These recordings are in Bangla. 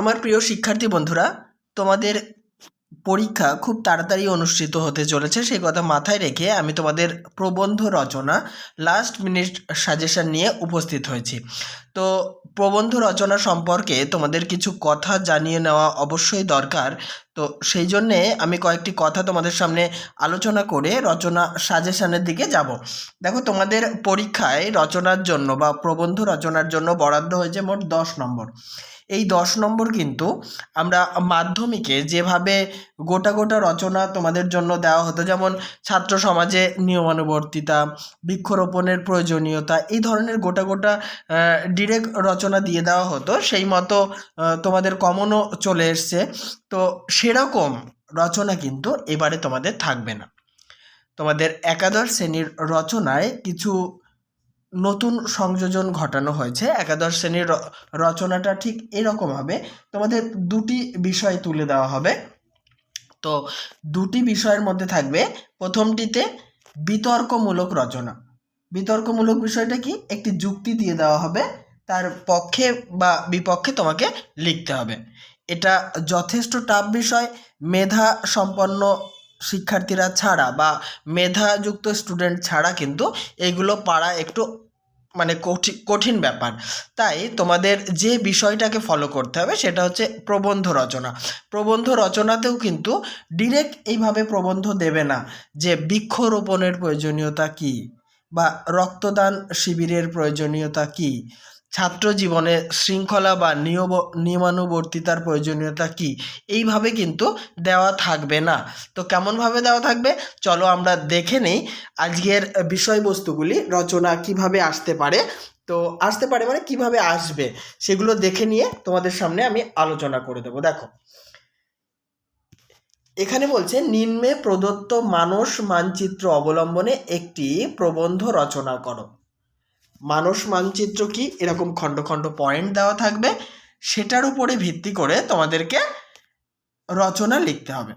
আমার প্রিয় শিক্ষার্থী বন্ধুরা, তোমাদের পরীক্ষা খুব তাড়াতাড়ি অনুষ্ঠিত হতে চলেছে, সেই কথা মাথায় রেখে আমি তোমাদের প্রবন্ধ রচনা লাস্ট মিনিট সাজেশন নিয়ে উপস্থিত হয়েছি। তো প্রবন্ধ রচনা সম্পর্কে তোমাদের কিছু কথা জানিয়ে নেওয়া অবশ্যই দরকার। তো সেই জন্যে আমি কয়েকটি কথা তোমাদের সামনে আলোচনা করে রচনা সাজেশনের দিকে যাব। দেখো, তোমাদের পরীক্ষায় রচনার জন্য বা প্রবন্ধ রচনার জন্য বরাদ্দ হয়েছে মোট দশ নম্বর। এই দশ নম্বর কিন্তু আমরা মাধ্যমিকে যেভাবে গোটা গোটা রচনা তোমাদের জন্য দেওয়া হতো, যেমন ছাত্র সমাজে নিয়মানুবর্তিতা, বৃক্ষরোপণের প্রয়োজনীয়তা, এই ধরনের গোটা গোটা ডিরেক্ট রচনা দিয়ে দেওয়া হতো, সেই মতো তোমাদের কমনও চলে এসছে। তো সেরকম রচনা কিন্তু এবারে তোমাদের থাকবে না। তোমাদের একাদশ শ্রেণির রচনায় কিছু নতুন সংযোজন ঘটানো হয়েছে। একাদশ শ্রেণির রচনাটা ঠিক এরকম হবে। তোমাদের দুটি বিষয় তুলে দেওয়া হবে। তো দুটি বিষয়ের মধ্যে থাকবে, প্রথমটিতে বিতর্কমূলক রচনা। বিতর্কমূলক বিষয়টা কি? একটি যুক্তি দিয়ে দেওয়া হবে, তার পক্ষে বা বিপক্ষে তোমাকে লিখতে হবে। এটা যথেষ্ট টাফ বিষয়, মেধা সম্পন্ন শিক্ষার্থীরা ছাড়া বা মেধাযুক্ত স্টুডেন্ট ছাড়া কিন্তু এগুলো পারা একটু মানে কঠি- কঠিন ব্যাপার। তাই তোমাদের যে বিষয়টাকে ফলো করতে হবে সেটা হচ্ছে প্রবন্ধ রচনা। প্রবন্ধ রচনাতেও কিন্তু ডিরেক্ট এইভাবে প্রবন্ধ দেবে না যে বৃক্ষরোপণের প্রয়োজনীয়তা কী বা রক্তদান শিবিরের প্রয়োজনীয়তা কী। ছাত্র জীবনে শৃঙ্খলা বা নিয়ম নিয়মানুবর্তিতার প্রয়োজনীয়তা কী? এইভাবে কিন্তু দেওয়া থাকবে না। তো কেমনভাবে দেওয়া থাকবে? চলো আমরা দেখে নেই আজকের বিষয়বস্তুগুলি, রচনা কীভাবে আসতে পারে। তো আসতে পারে মানে কীভাবে আসবে সেগুলো দেখে নিয়ে তোমাদের সামনে আমি আলোচনা করে দেবো। দেখো। এখানে বলছে, নিম্নে প্রদত্ত মানস মানচিত্র অবলম্বনে একটি প্রবন্ধ রচনা করো। মানস মানচিত্র কি? এরকম খণ্ড খণ্ড পয়েন্ট দেওয়া থাকবে। সেটার উপরে ভিত্তি করে তোমাদেরকে রচনা লিখতে হবে।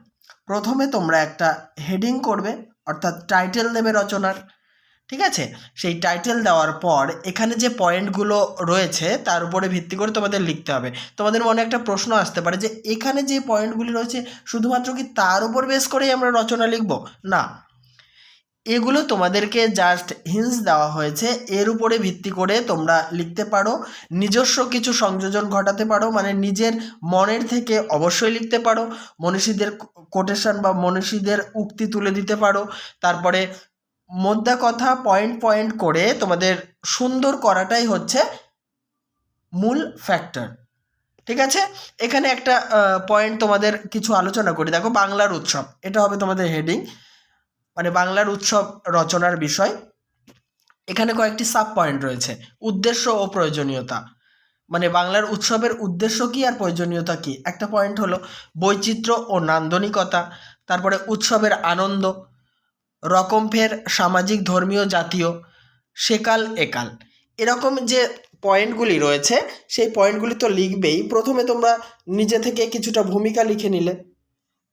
প্রথমে তোমরা একটা হেডিং করবে, অর্থাৎ টাইটেল দেবে রচনার। ঠিক আছে? সেই টাইটেল দেওয়ার পর এখানে যে পয়েন্টগুলো রয়েছে, তার উপরে ভিত্তি করে তোমাদের লিখতে হবে। তোমাদের মনে একটা প্রশ্ন আসতে পারে যে, এখানে যে পয়েন্টগুলি রয়েছে, শুধুমাত্র কি তার উপর বেস করেই আমরা রচনা লিখব? না। এগুলো তোমাদেরকে জাস্ট হিন্স দেওয়া হয়েছে। এর উপরে ভিত্তি করে তোমরা লিখতে পারো, নিজস্ব কিছু সংযোজন ঘটাতে পারো মানে নিজের মনের থেকে অবশ্যই লিখতে পারো, মনীষীদের কোটেশন বা মনীষীদের উক্তি তুলে দিতে পারো, তারপরে মোদ্দা কথা পয়েন্ট পয়েন্ট করে তোমাদের সুন্দর করাটাই হচ্ছে মূল ফ্যাক্টর ঠিক আছে? এখানে একটা পয়েন্ট তোমাদের কিছু আলোচনা করি। দেখো, বাংলার উৎসব, এটা হবে তোমাদের হেডিং মানে বাংলার উৎসব রচনার বিষয়। এখানে কয়েকটি সাব পয়েন্ট রয়েছে। উদ্দেশ্য ও প্রয়োজনীয়তা। মানে বাংলার উৎসবের উদ্দেশ্য কী আর প্রয়োজনীয়তা কী? একটা পয়েন্ট হলো বৈচিত্র্য ও নান্দনিকতা, তারপরে উৎসবের আনন্দ রকমফের সামাজিক, ধর্মীয়, জাতীয়, সেকাল, একাল। এরকম যে পয়েন্টগুলি রয়েছে, সেই পয়েন্টগুলি তো লিখবেই। প্রথমে তোমরা নিজে থেকে কিছুটা ভূমিকা লিখে নিলে,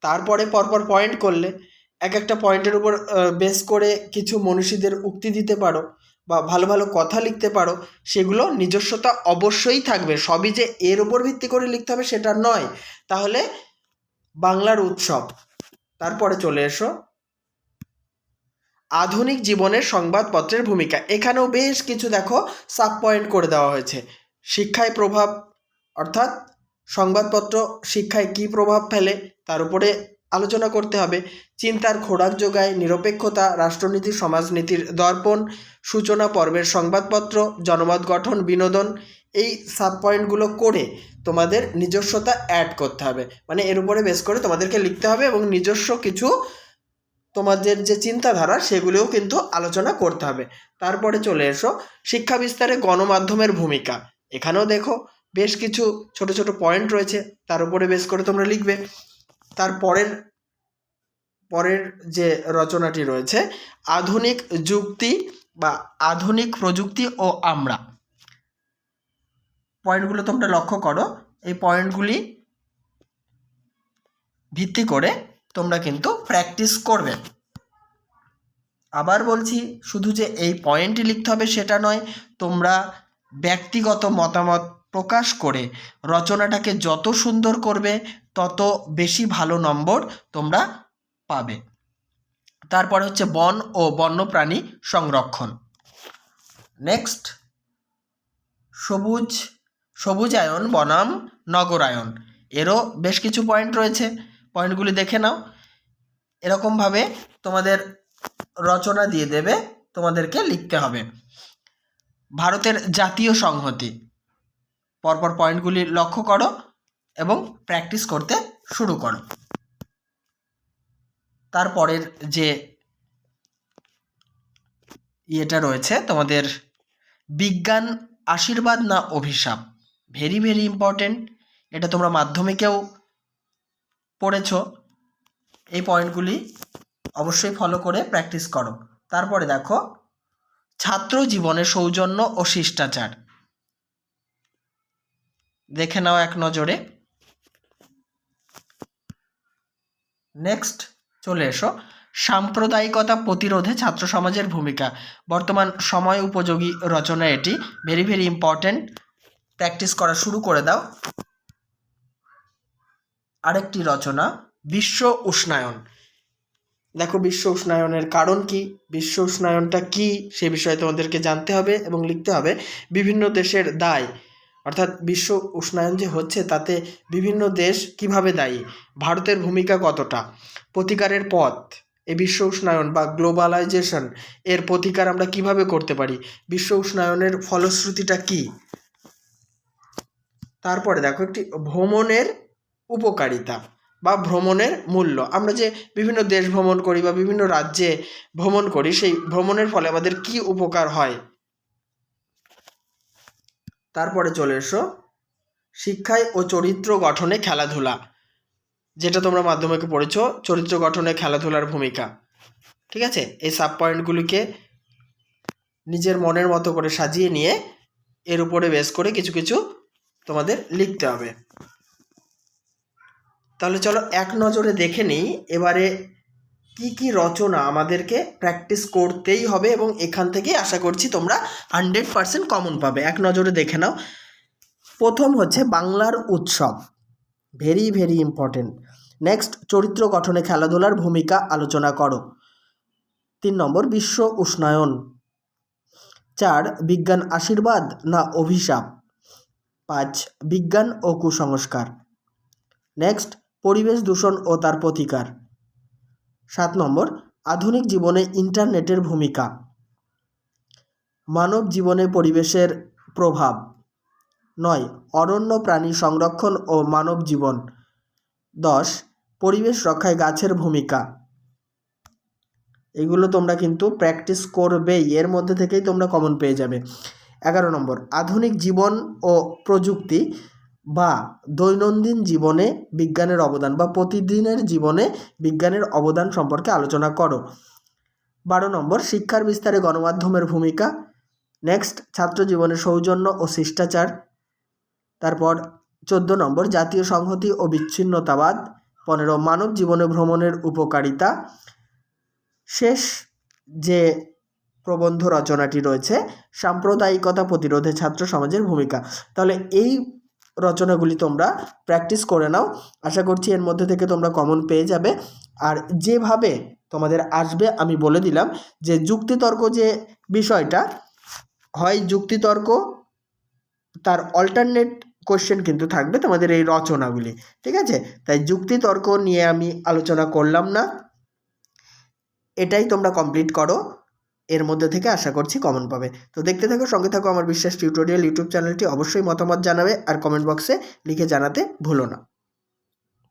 তারপরে পরপর পয়েন্ট করলে। এক একটা পয়েন্টের উপর বেস করে কিছু মনীষীদের উক্তি দিতে পারো বা ভালো ভালো কথা লিখতে পারো, সেগুলো নিজস্বতা অবশ্যই থাকবে। সবই যে এর উপর ভিত্তি করে লিখতে হবে সেটা নয়। তাহলে বাংলার উৎসব। তারপরে চলে এসো। আধুনিক জীবনের সংবাদপত্রের ভূমিকা। এখানেও বেশ কিছু দেখো সাব পয়েন্ট করে দেওয়া হয়েছে। শিক্ষায় প্রভাব, অর্থাৎ সংবাদপত্র শিক্ষায় কী প্রভাব ফেলে, তার উপরে আলোচনা করতে হবে। চিন্তার খোরাক যোগায় নিরপেক্ষতা, রাষ্ট্রনীতি, সমাজনীতির দর্পণ, সূচনা পর্বের সংবাদপত্র, জনমত গঠন, বিনোদন, এই সাব পয়েন্টগুলো করে তোমাদের নিজস্বতা অ্যাড করতে হবে। মানে এর উপরে বেস করে তোমাদেরকে লিখতে হবে এবং নিজস্ব কিছু তোমাদের যে চিন্তাধারা সেগুলোও কিন্তু আলোচনা করতে হবে। তারপরে চলে এসো। শিক্ষা বিস্তারে গণমাধ্যমের ভূমিকা। এখানেও দেখো বেশ কিছু ছোট ছোট পয়েন্ট রয়েছে। তার উপরে বেস করে তোমরা লিখবে। তার পরের পরের যে রচনাটি রয়েছে, আধুনিক যুক্তি বা আধুনিক প্রযুক্তি ও আমরা। পয়েন্টগুলো তোমরা লক্ষ্য করো। এই পয়েন্টগুলি ভিত্তি করে তোমরা কিন্তু প্র্যাকটিস করবে। আবার বলছি, শুধু যে এই পয়েন্টই লিখতে হবে সেটা নয়, তোমরা ব্যক্তিগত মতামত প্রকাশ করে রচনাটাকে যত সুন্দর করবে তত বেশি ভালো নম্বর তোমরা পাবে। তারপর হচ্ছে বন ও বন্যপ্রাণী সংরক্ষণ। নেক্সট সবুজ, সবুজায়ন, বনাম, নগরায়ন। এরও বেশ কিছু পয়েন্ট রয়েছে। পয়েন্টগুলি দেখে নাও। এরকমভাবে তোমাদের রচনা দিয়ে দেবে, তোমাদেরকে লিখতে হবে। ভারতের জাতীয় সংহতি। পরপর পয়েন্টগুলি লক্ষ্য করো। এবং প্র্যাকটিস করতে শুরু করো। তারপরের যে ইয়েটা রয়েছে তোমাদের, বিজ্ঞান আশীর্বাদ না অভিশাপ? ভেরি ভেরি ইম্পর্টেন্ট এটা তোমরা মাধ্যমিকেও পড়েছ। এই পয়েন্টগুলি অবশ্যই ফলো করে প্র্যাকটিস করো। তারপরে দেখো, ছাত্র জীবনে সৌজন্য ও শিষ্টাচার। দেখে নাও এক নজরে। নেক্সট চলে এসো। সাম্প্রদায়িকতা প্রতিরোধে ছাত্র সমাজের ভূমিকা। বর্তমান সময় উপযোগী রচনা এটি। ভেরি ভেরি ইম্পর্ট্যান্ট প্র্যাকটিস করা শুরু করে দাও। আরেকটি রচনা, বিশ্ব উষ্ণায়ন। দেখো, বিশ্ব উষ্ণায়নের কারণ কি? বিশ্ব উষ্ণায়নটা কি? সে বিষয়ে তোমাদেরকে জানতে হবে এবং লিখতে হবে। বিভিন্ন দেশের দায় অর্থাৎ বিশ্ব উষ্ণায়ন যে হচ্ছে তাতে বিভিন্ন দেশ কীভাবে দায়ী? ভারতের ভূমিকা কতটা? প্রতিকারের পথ এই বিশ্ব উষ্ণায়ন বা গ্লোবালাইজেশন, এর প্রতিকার আমরা কীভাবে করতে পারি? বিশ্ব উষ্ণায়নের ফলশ্রুতিটা কি? তারপরে দেখো একটি ভ্রমণের উপকারিতা বা ভ্রমণের মূল্য। আমরা যে বিভিন্ন দেশ ভ্রমণ করি বা বিভিন্ন রাজ্যে ভ্রমণ করি, সেই ভ্রমণের ফলে আমাদের কি উপকার হয়? তারপরে চলে এসো। শিক্ষায় ও চরিত্র গঠনে খেলাধুলা, যেটা তোমরা মাধ্যমিকে পড়েছো, চরিত্র গঠনে খেলাধুলার ভূমিকা, ঠিক আছে? এই সাব পয়েন্টগুলিকে নিজের মনের মতো করে সাজিয়ে নিয়ে এর উপরে বেস করে কিছু কিছু তোমাদের লিখতে হবে। তাহলে চলো এক নজরে দেখে নিই, এবারে কি কি রচনা আমাদেরকে প্র্যাকটিস করতেই হবে এবং এখান থেকেই আশা করছি তোমরা হান্ড্রেড পারসেন্ট কমন পাবে। এক নজরে দেখে নাও। প্রথম হচ্ছে বাংলার উৎসব। ভেরি ভেরি ইম্পর্টেন্ট নেক্সট চরিত্র গঠনে খেলাধুলার ভূমিকা আলোচনা করো। তিন নম্বর, বিশ্ব উষ্ণায়ন। চার, বিজ্ঞান আশীর্বাদ না অভিশাপ? পাঁচ, বিজ্ঞান ও কুসংস্কার। নেক্সট পরিবেশ দূষণ ও তার প্রতিকার। সাত নম্বর, আধুনিক জীবনে ইন্টারনেটের ভূমিকা। মানব জীবনে পরিবেশের প্রভাব। নয়, অরণ্য প্রাণী সংরক্ষণ ও মানব জীবন। দশ, পরিবেশ রক্ষায় গাছের ভূমিকা। এগুলো তোমরা কিন্তু প্র্যাকটিস করবেই, এর মধ্যে থেকেই তোমরা কমন পেয়ে যাবে। এগারো নম্বর, আধুনিক জীবন ও প্রযুক্তি। বা দৈনন্দিন জীবনে বিজ্ঞানের অবদান বা প্রতিদিনের জীবনে বিজ্ঞানের অবদান সম্পর্কে আলোচনা করো। বারো নম্বর, শিক্ষার বিস্তারে গণমাধ্যমের ভূমিকা। নেক্সট ছাত্র জীবনে সৌজন্য ও শিষ্টাচার। তারপর চোদ্দ নম্বর, জাতীয় সংহতি ও বিচ্ছিন্নতাবাদ। পনেরো, মানব জীবনে ভ্রমণের উপকারিতা। শেষ যে প্রবন্ধ রচনাটি রয়েছে, সাম্প্রদায়িকতা প্রতিরোধে ছাত্র সমাজের ভূমিকা। তাহলে এই রচনাগুলি তোমরা প্র্যাকটিস করে নাও। আশা করছি এর মধ্যে থেকে তোমরা কমন পেয়ে যাবে। আর যেভাবে তোমাদের আসবে, আমি বলে দিলাম যে যুক্তিতর্ক যে বিষয়টা, হয় যুক্তিতর্ক, তার অল্টারনেট কোশ্চেন কিন্তু থাকবে তোমাদের এই রচনাগুলি। ঠিক আছে? তাই যুক্তিতর্ক নিয়ে আমি আলোচনা করলাম না। এটাই তোমরা কমপ্লিট করো। এর মধ্যে থেকে আশা করছি কমন পাবে। তো দেখতে থাকো, সঙ্গে থাকো আমার বিশ্বাস টিউটোরিয়াল ইউটিউব চ্যানেলটি অবশ্যই মতামত জানাবে আর কমেন্ট বক্সে লিখে জানাতে ভুলো না।